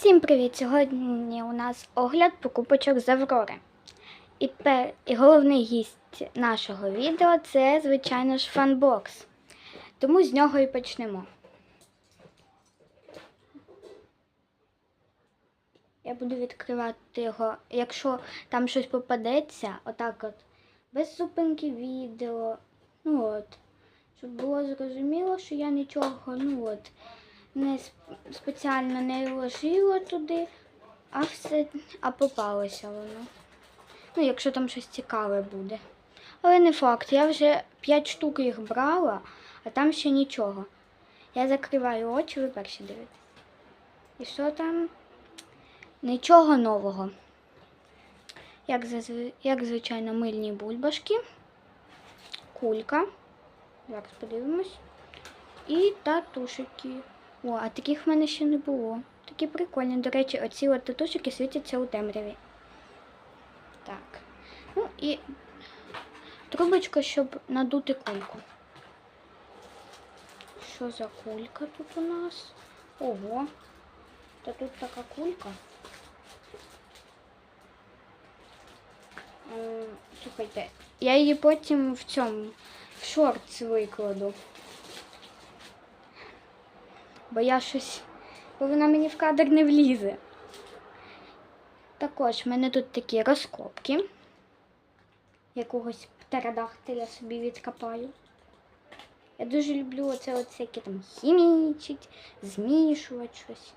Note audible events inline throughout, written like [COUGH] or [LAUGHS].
Всім привіт! Сьогодні у нас огляд покупочок з Аврори. І, пер... і головний гість нашого відео це, звичайно ж, фанбокс. Тому з нього і почнемо. Я буду відкривати його, якщо там щось попадеться, отак от, без зупинки відео. Ну от, щоб було зрозуміло, що я нічого, ну от, не спеціально не вложила туди, а все, а попалося воно. Ну, якщо там щось цікаве буде. Але не факт, я вже 5 штук їх брала, а там ще нічого. Я закриваю очі, ви перші дивитесь. І що там? Нічого нового. Як. Як звичайно, мильні бульбашки, кулька. Зараз подивимось. І татушики. О, а таких в мене ще не було. Такі прикольні. До речі, оці от татушики світяться у темряві. Так. Ну і трубочка, щоб надути кульку. Що за кулька тут у нас? Ого. Та тут така кулька. Слухайте, я її потім в цьому в шортс викладу. Бо я щось, бо вона мені в кадр не влізе. Також в мене тут такі розкопки. Якогось птеродактиля собі відкопаю. Я дуже люблю оце от всяке там хімічить, змішувати щось.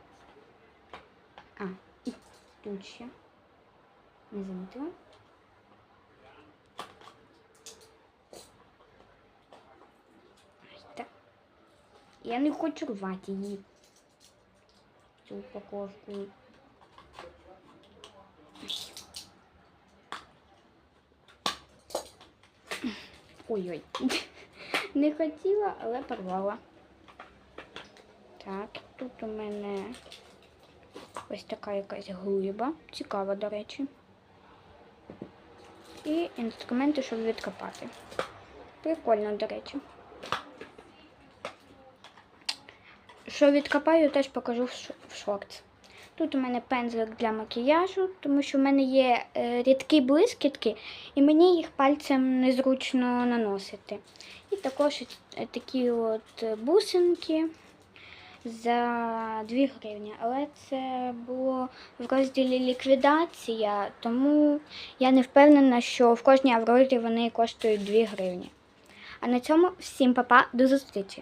А, і тут ще. Не замітила. Я не хочу рвати її. Цю упаковку. Ой-ой. [LAUGHS] Не хотіла, але порвала. Так, тут у мене ось така якась глиба. Цікава, до речі. І інструменти, щоб відкопати. Прикольно, до речі. Що відкопаю, теж покажу в шорт. Тут у мене пензлик для макіяжу, тому що в мене є е, рідкі блискітки, і мені їх пальцем незручно наносити. І також е, такі от е, бусинки за 2 гривні. Але це було в розділі ліквідація, тому я не впевнена, що в кожній аврорі вони коштують 2 гривні. А на цьому всім папа, до зустрічі!